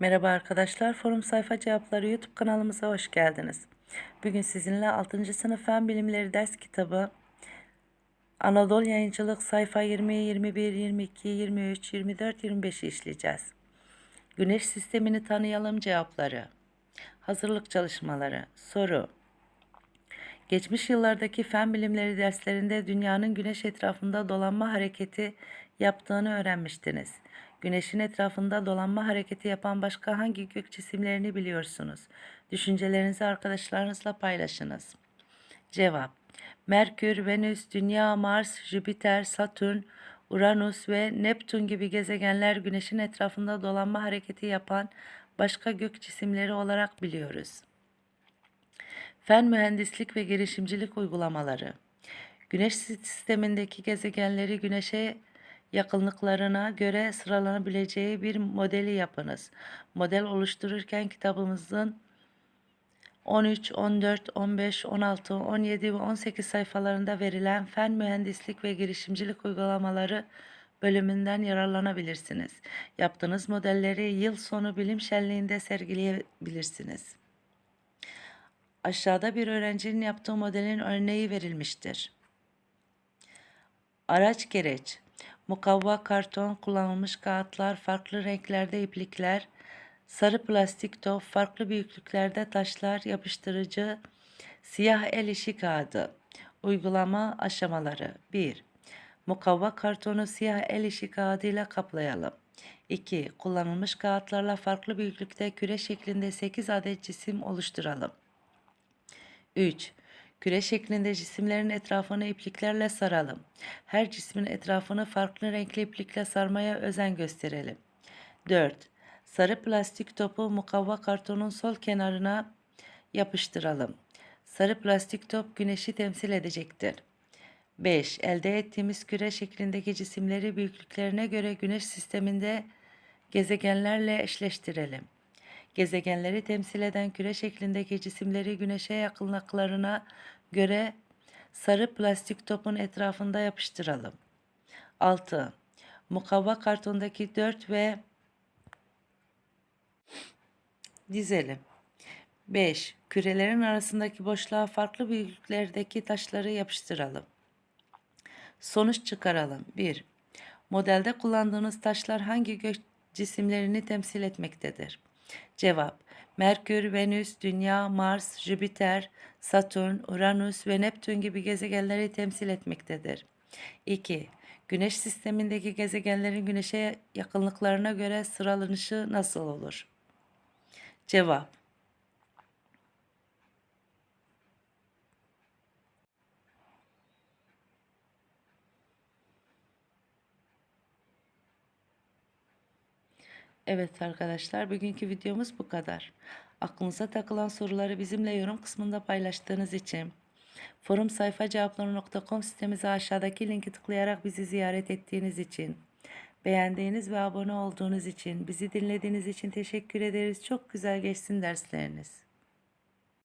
Merhaba arkadaşlar, Forum Sayfa Cevapları YouTube kanalımıza hoş geldiniz. Bugün sizinle 6. sınıf Fen Bilimleri ders kitabı Anadolu Yayıncılık sayfa 20, 21, 22, 23, 24, 25'i işleyeceğiz. Güneş sistemini tanıyalım cevapları. Hazırlık çalışmaları. Soru. Geçmiş yıllardaki fen bilimleri derslerinde dünyanın güneş etrafında dolanma hareketi yaptığını öğrenmiştiniz. Güneşin etrafında dolanma hareketi yapan başka hangi gök cisimlerini biliyorsunuz? Düşüncelerinizi arkadaşlarınızla paylaşınız. Cevap Merkür, Venüs, Dünya, Mars, Jüpiter, Satürn, Uranüs ve Neptün gibi gezegenler Güneş'in etrafında dolanma hareketi yapan başka gök cisimleri olarak biliyoruz. Fen mühendislik ve girişimcilik uygulamaları. Güneş sistemindeki gezegenleri Güneş'e yakınlıklarına göre sıralanabileceği bir modeli yapınız. Model oluştururken kitabımızın 13, 14, 15, 16, 17 ve 18 sayfalarında verilen fen mühendislik ve girişimcilik uygulamaları bölümünden yararlanabilirsiniz. Yaptığınız modelleri yıl sonu bilim şenliğinde sergileyebilirsiniz. Aşağıda bir öğrencinin yaptığı modelin örneği verilmiştir. Araç gereç, mukavva karton, kullanılmış kağıtlar, farklı renklerde iplikler, sarı plastik top, farklı büyüklüklerde taşlar, yapıştırıcı, siyah el işi kağıdı. Uygulama aşamaları 1. Mukavva kartonu siyah el işi kağıdıyla kaplayalım. 2. Kullanılmış kağıtlarla farklı büyüklükte küre şeklinde 8 adet cisim oluşturalım. 3. Küre şeklinde cisimlerin etrafını ipliklerle saralım. Her cismin etrafını farklı renkli iplikle sarmaya özen gösterelim. 4. Sarı plastik topu mukavva kartonun sol kenarına yapıştıralım. Sarı plastik top güneşi temsil edecektir. 5. Elde ettiğimiz küre şeklindeki cisimleri büyüklüklerine göre güneş sisteminde gezegenlerle eşleştirelim. Gezegenleri temsil eden küre şeklindeki cisimleri güneşe yakınlıklarına göre sarı plastik topun etrafında yapıştıralım. 6. Mukavva kartondaki 4 ve dizelim. 5. Kürelerin arasındaki boşluğa farklı büyüklüklerdeki taşları yapıştıralım. Sonuç çıkaralım. 1. Modelde kullandığınız taşlar hangi gök cisimlerini temsil etmektedir? Cevap Merkür, Venüs, Dünya, Mars, Jüpiter, Satürn, Uranüs ve Neptün gibi gezegenleri temsil etmektedir. 2. Güneş sistemindeki gezegenlerin Güneş'e yakınlıklarına göre sıralanışı nasıl olur? Cevap Evet arkadaşlar bugünkü videomuz bu kadar. Aklınıza takılan soruları bizimle yorum kısmında paylaştığınız için forum sayfa cevapları.com sitemize aşağıdaki linki tıklayarak bizi ziyaret ettiğiniz için beğendiğiniz ve abone olduğunuz için bizi dinlediğiniz için teşekkür ederiz. Çok güzel geçsin dersleriniz.